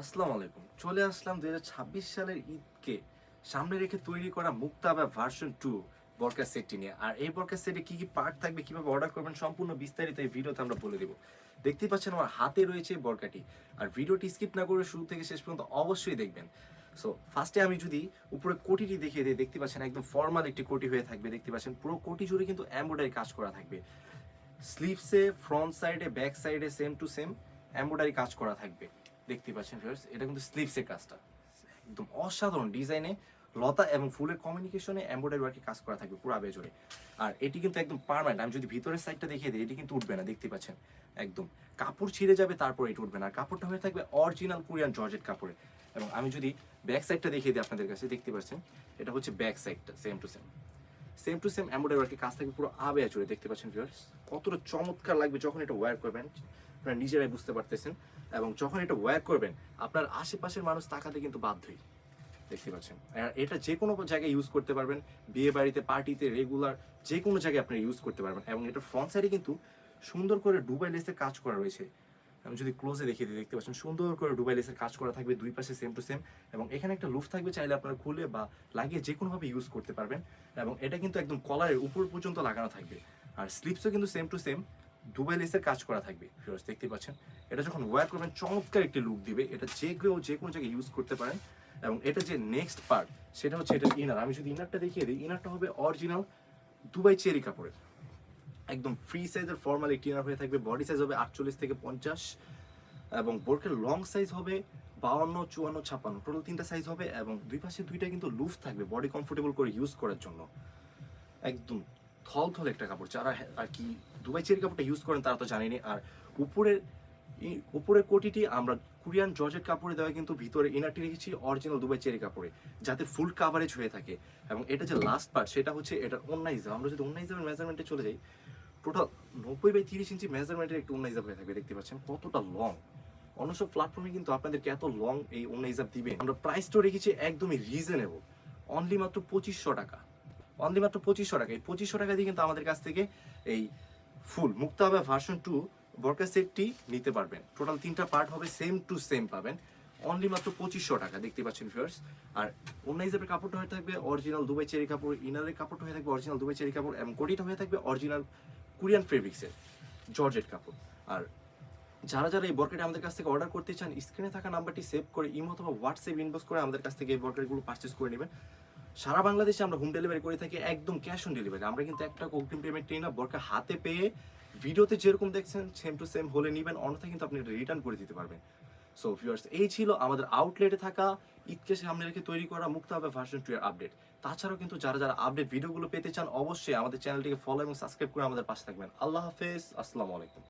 আসসালামু আলাইকুম। চলে আসলাম দুই হাজার ছাব্বিশ সালের ঈদকে সামনে রেখে তৈরি করা মুক্তাবা ভার্সন টু বরকা সেটটি নিয়ে। আর এই বরকা সেটে কি কি পার্ট থাকবে, কীভাবে অর্ডার করবেন, সম্পূর্ণ বিস্তারিত এই ভিডিওতে আমরা বলে দেবো। দেখতেই পাচ্ছেন আমার হাতে রয়েছে এই বরকাটি আর ভিডিওটি স্কিপ না করে শুরু থেকে শেষ পর্যন্ত অবশ্যই দেখবেন। সো ফার্স্টে আমি যদি উপরে কোটিটি দেখিয়ে দিই, দেখতে পাচ্ছেন একদম ফর্মাল একটি কোটি হয়ে থাকবে। দেখতে পাচ্ছেন পুরো কোটি জুড়ে কিন্তু এমব্রয়ডারি কাজ করা থাকবে। স্লিভসে ফ্রন্ট সাইডে ব্যাক সাইডে সেম টু সেম এমব্রয়ডারি কাজ করা থাকবে। দেখতে পাচ্ছেন ভিউয়ার্স এটা কিন্তু স্লিভসের কাজটা। একদম অসাধারণ ডিজাইনে লতা এবং ফুলের কমিউনিকেশনে এমব্রয়ডারি ওয়ার্কে কাজ করা থাকবে পুরো আবে জুড়ে আর এটি কিন্তু একদম পারমানেন্ট আমি যদি ভিতরের সাইডটা দেখিয়ে দিই, এটি কিন্তু উঠবে না দেখতে পাচ্ছেন? একদম কাপড় ছিঁড়ে যাবে, তারপর এটি উঠবে না। কাপড়টা হয়ে থাকবে অরিজিনাল কোরিয়ান জর্জেট কাপড়ে। এবং আমি যদি ব্যাক সাইডটা দেখিয়ে দিই আপনাদের কাছে, দেখতে পাচ্ছেন? এটা হচ্ছে ব্যাক সাইডটা same to same same to same embroidery ওয়ার্কে কাজ থাকবে পুরো আবে জুড়ে দেখতে পাচ্ছেন ভিউয়ার্স কতটা চমৎকার লাগবে যখন এটা ওয়্যার করবেন। আপনারা নিজেরাই বুঝতে পারতেছেন এবং যখন এটা ওয়্যার করবেন, আপনার আশেপাশের মানুষ তাকাতে কিন্তু বাধ্যই। দেখতে পাচ্ছেন? এটা যে কোনো জায়গায় ইউজ করতে পারবেন। বিয়ে বাড়িতে পার্টিতে রেগুলার যে কোনো জায়গায় আপনি ইউজ করতে পারবেন এবং এটা ফ্রন্ট সাইডে কিন্তু সুন্দর করে ডুবাই লেসের কাজ করা রয়েছে। আমি যদি ক্লোজে দেখিয়ে দিই, দেখতে পাচ্ছেন? সুন্দর করে ডুবাই লেসের কাজ করা থাকবে, দুই পাশে সেম টু সেম এবং এখানে একটা লুফ থাকবে চাইলে আপনারা খুলে বা লাগিয়ে যে কোনোভাবে ইউজ করতে পারবেন এবং এটা কিন্তু একদম কলারের উপর পর্যন্ত লাগানো থাকবে। আর স্লিপসও কিন্তু সেম টু সেম দুবাই লেসের কাজ করা থাকবে ফিরোজ দেখতে পাচ্ছেন। এটা যখন ওয়্যার করবেন, চমৎকার একটি লুক দিবে। এটা যে কেউ, যে কোনো জায়গায় ইউজ করতে পারেন। এবং এটা যে নেক্সট পার্ট সেটা হচ্ছে এটা ইনার আমি যদি ইনারটা দেখিয়ে দিই ইনারটা হবে অরিজিনাল দুবাই চেরি কাপড়ের। একদম ফ্রি সাইজের ফর্মাল একটি ইনার হয়ে থাকবে। বডি সাইজ হবে আটচল্লিশ থেকে পঞ্চাশ এবং বোরকের লং সাইজ হবে বাউন্ন, চুয়ান্ন, ছাপ্পান্ন। টোটাল তিনটা সাইজ হবে এবং দুই পাশে দুইটা কিন্তু লুফ থাকবে বডি কমফোর্টেবল করে ইউজ করার জন্য। একদম থল থল একটা কাপড় যারা হ্যাঁ- আর কি দুবাই চেরি কাপড়টা ইউজ করেন তারা তো জানেনি আর উপরের উপরের কোটিটি আমরা কোরিয়ান জর্জেট কাপড়ে দেওয়া কিন্তু ভিতরে ইনারটি রেখেছি অরিজিনাল দুবাই চেরি কাপড়ে, যাতে ফুল কাভারেজ হয়ে থাকে। এবং এটা যে লাস্ট পার্ট সেটা হচ্ছে এটা অন্য হিসাব আমরা যদি অন্য হিসাবের মেজারমেন্টে চলে যাই টোটাল নব্বই বাই তিরিশ ইঞ্চি মেজারমেন্টের একটু অন্য হিসাব হয়ে থাকবে, দেখতে পাচ্ছেন কতটা লং অন্য সব প্ল্যাটফর্মে কিন্তু আপনাদেরকে এত লং এই অন্য হিসাব দিবে। আমরা প্রাইসটা রেখেছি একদমই রিজনেবল অনলি মাত্র পঁচিশশো টাকা। অনলি মাত্র পঁচিশশো টাকা। এই পঁচিশশো টাকা দিয়ে কিন্তু আমাদের কাছ থেকে এই ফুল মুক্ত হবে ভার্সন টু বরকা সেটটি নিতে পারবেন। টোটাল তিনটা পার্ট হবে সেম টু সেম পাবেন। অনলি মাত্র পঁচিশশো টাকা, দেখতে পাচ্ছেন ফিয়ার্স আর অন্য হিসাবে কাপড়টা হয়ে থাকবে অরিজিনাল দুবাই চেরি কাপড় ইনারের কাপড়টা হয়ে থাকবে অরিজিনাল দুবাই চেরি কাপড়, এবং কোটিটা হয়ে থাকবে অরিজিনাল কোরিয়ান ফেব্রিক্সের জর্জেট কাপড়। আর যারা যারা এই বরকাটি আমাদের কাছ থেকে অর্ডার করতে চান স্ক্রিনে থাকা নাম্বারটি সেভ করে, ইমো অথবা হোয়াটসঅ্যাপ ইনবক্স করে আমাদের কাছ থেকে এই বরকারিগুলো পারচেস করে নেবেন। সারা বাংলাদেশে আমরা হোম ডেলিভারি করে থাকি, একদম ক্যাশ অন ডেলিভারি আমরা কিন্তু একটা অগ্রিম পেমেন্ট নিই না, বরকা হাতে পেয়ে ভিডিওতে যেরকম দেখছেন সেম টু সেম হলে নেবেন অন্যথায় কিন্তু আপনি রিটার্ন করে দিতে পারবেন। সো ভিউয়ার্স এই ছিল আমাদের আউটলেটে থাকা ঈদকে সামনে রেখে তৈরি করা মুক্ত হবে ভার্সন টু এর আপডেট তাছাড়াও কিন্তু যারা যারা আপডেট ভিডিওগুলো পেতে চান, অবশ্যই আমাদের চ্যানেলটিকে ফলো এবং সাবস্ক্রাইব করে আমাদের পাশে থাকবেন। আল্লাহ হাফেজ, আসসালামু আলাইকুম।